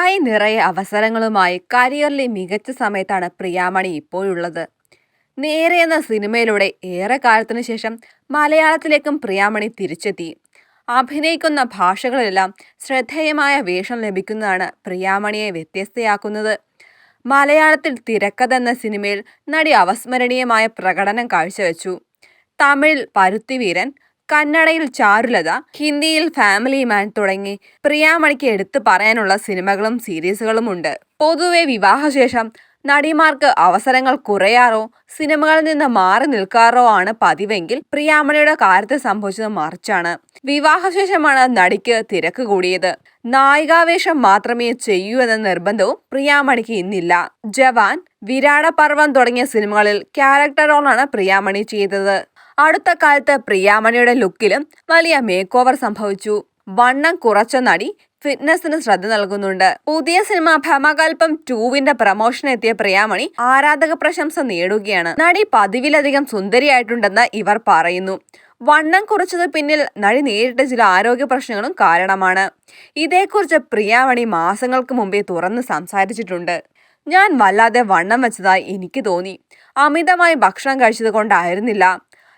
കൈ നിറയെ അവസരങ്ങളുമായി കരിയറിലെ മികച്ച സമയത്താണ് പ്രിയാമണി ഇപ്പോഴുള്ളത്. നേരെ എന്ന സിനിമയിലൂടെ ഏറെ കാലത്തിനു ശേഷം മലയാളത്തിലേക്കും പ്രിയാമണി തിരിച്ചെത്തി. അഭിനയിക്കുന്ന ഭാഷകളിലെല്ലാം ശ്രദ്ധേയമായ വേഷം ലഭിക്കുന്നതാണ് പ്രിയാമണിയെ വ്യത്യസ്തയാക്കുന്നത്. മലയാളത്തിൽ തിരക്കഥ എന്ന സിനിമയിൽ നടി അവസ്മരണീയമായ പ്രകടനം കാഴ്ചവെച്ചു. തമിഴിൽ പരുത്തിവീരൻ കന്നഡയിൽ ചാരുലത ഹിന്ദിയിൽ ഫാമിലി മാൻ തുടങ്ങി പ്രിയാമണിക്ക് എടുത്തു പറയാനുള്ള സിനിമകളും സീരീസുകളും ഉണ്ട്. പൊതുവെ വിവാഹശേഷം നടിമാർക്ക് അവസരങ്ങൾ കുറയാറോ സിനിമകളിൽ നിന്ന് മാറി നിൽക്കാറോ ആണ് പതിവെങ്കിൽ പ്രിയാമണിയുടെ കാര്യത്തിൽ സംഭവിച്ചത് മറിച്ചാണ്. വിവാഹശേഷമാണ് നടിക്ക് തിരക്ക് കൂടിയത്. നായികാവേഷം മാത്രമേ ചെയ്യൂ എന്ന നിർബന്ധവും പ്രിയാമണിക്ക് ഇന്നില്ല. ജവാൻ വിരാട പർവം തുടങ്ങിയ സിനിമകളിൽ ക്യാരക്ടർ റോളാണ് പ്രിയാമണി ചെയ്തത്. അടുത്ത കാലത്ത് പ്രിയാമണിയുടെ ലുക്കിലും വലിയ മേക്ക് ഓവർ സംഭവിച്ചു. വണ്ണം കുറച്ച നടി ഫിറ്റ്നസിന് ശ്രദ്ധ നൽകുന്നുണ്ട്. പുതിയ സിനിമ ഭമകൽപ്പം ടൂവിന്റെ പ്രമോഷൻ എത്തിയ പ്രിയാമണി ആരാധക പ്രശംസ നേടുകയാണ്. നടി പതിവിലധികം സുന്ദരിയായിട്ടുണ്ടെന്ന് ഇവർ പറയുന്നു. വണ്ണം കുറച്ചത് പിന്നിൽ നടി നേരിട്ട ചില ആരോഗ്യ പ്രശ്നങ്ങളും കാരണമാണ്. ഇതേക്കുറിച്ച് പ്രിയാമണി മാസങ്ങൾക്ക് മുമ്പേ തുറന്ന് സംസാരിച്ചിട്ടുണ്ട്. ഞാൻ വല്ലാതെ വണ്ണം വെച്ചതായി എനിക്ക് തോന്നി. അമിതമായി ഭക്ഷണം കഴിച്ചത് കൊണ്ടായിരുന്നില്ല.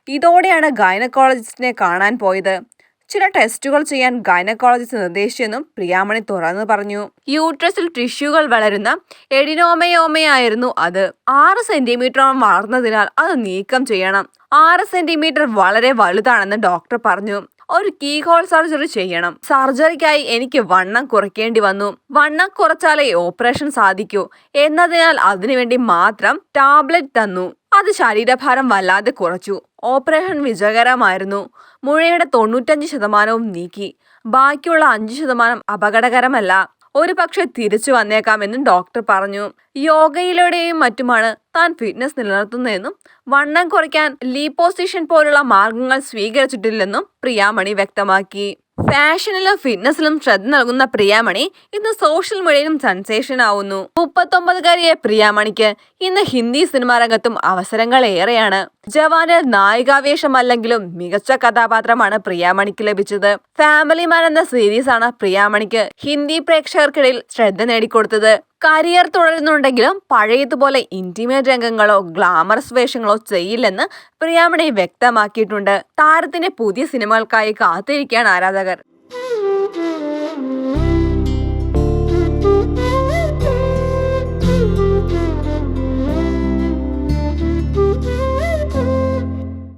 ഇതോടെയാണ് ഗൈനക്കോളജിസ്റ്റിനെ കാണാൻ പോയത്. ചില ടെസ്റ്റുകൾ ചെയ്യാൻ ഗൈനക്കോളജിസ്റ്റ് നിർദ്ദേശിച്ചെന്നും പ്രിയാമണി തുറന്നു പറഞ്ഞു. യൂട്രസിൽ ടിഷ്യൂകൾ വളരുന്ന എഡിനോമയോമയായിരുന്നു അത്. ആറ് സെന്റിമീറ്ററോളം വളർന്നതിനാൽ അത് നീക്കം ചെയ്യണം. ആറ് സെന്റിമീറ്റർ വളരെ വലുതാണെന്ന് ഡോക്ടർ പറഞ്ഞു. ഒരു കീ ഹോൾ സർജറി ചെയ്യണം. സർജറിക്കായി എനിക്ക് വണ്ണം കുറയ്ക്കേണ്ടി വന്നു. വണ്ണം കുറച്ചാലേ ഓപ്പറേഷൻ സാധിക്കൂ. എന്നതിനാൽ അതിനുവേണ്ടി മാത്രം ടാബ്ലറ്റ് തന്നു. അത് ശരീരഭാരം വല്ലാതെ കുറച്ചു. ഓപ്പറേഷൻ വിജയകരമായിരുന്നു. മുഴയുടെ തൊണ്ണൂറ്റഞ്ച് ശതമാനവും നീക്കി. ബാക്കിയുള്ള അഞ്ച് ശതമാനം അപകടകരമല്ല. ഒരു പക്ഷെ തിരിച്ചു വന്നേക്കാമെന്നും ഡോക്ടർ പറഞ്ഞു. യോഗയിലൂടെയും മറ്റുമാണ് താൻ ഫിറ്റ്നസ് നിലനിർത്തുന്നതെന്നും വണ്ണം കുറയ്ക്കാൻ ലീപ്പോസിഷൻ പോലുള്ള മാർഗങ്ങൾ സ്വീകരിച്ചിട്ടില്ലെന്നും പ്രിയാമണി വ്യക്തമാക്കി. ഫാഷനിലും ഫിറ്റ്നസിലും ശ്രദ്ധ നൽകുന്ന പ്രിയാമണി ഇന്ന് സോഷ്യൽ മീഡിയയിലും സെൻസേഷൻ ആവുന്നു മുപ്പത്തൊമ്പതുകാരിയായ പ്രിയാമണിക്ക് ഇന്ന് ഹിന്ദി സിനിമാ രംഗത്തും അവസരങ്ങൾ ഏറെയാണ് ജവാന് നായികാവേശമല്ലെങ്കിലും മികച്ച കഥാപാത്രമാണ് പ്രിയാമണിക്ക് ലഭിച്ചത്. ഫാമിലി മാൻ എന്ന സീരീസാണ് പ്രിയാമണിക്ക് ഹിന്ദി പ്രേക്ഷകർക്കിടയിൽ ശ്രദ്ധ നേടിക്കൊടുത്തത്. കരിയർ തുടരുന്നുണ്ടെങ്കിലും പഴയതുപോലെ ഇന്റിമേറ്റ് രംഗങ്ങളോ ഗ്ലാമറസ് വേഷങ്ങളോ ചെയ്യില്ലെന്ന് പ്രിയാമണി വ്യക്തമാക്കിയിട്ടുണ്ട്. താരത്തിന്റെ പുതിയ സിനിമകൾക്കായി കാത്തിരിക്കുകയാണ് ആരാധകർ.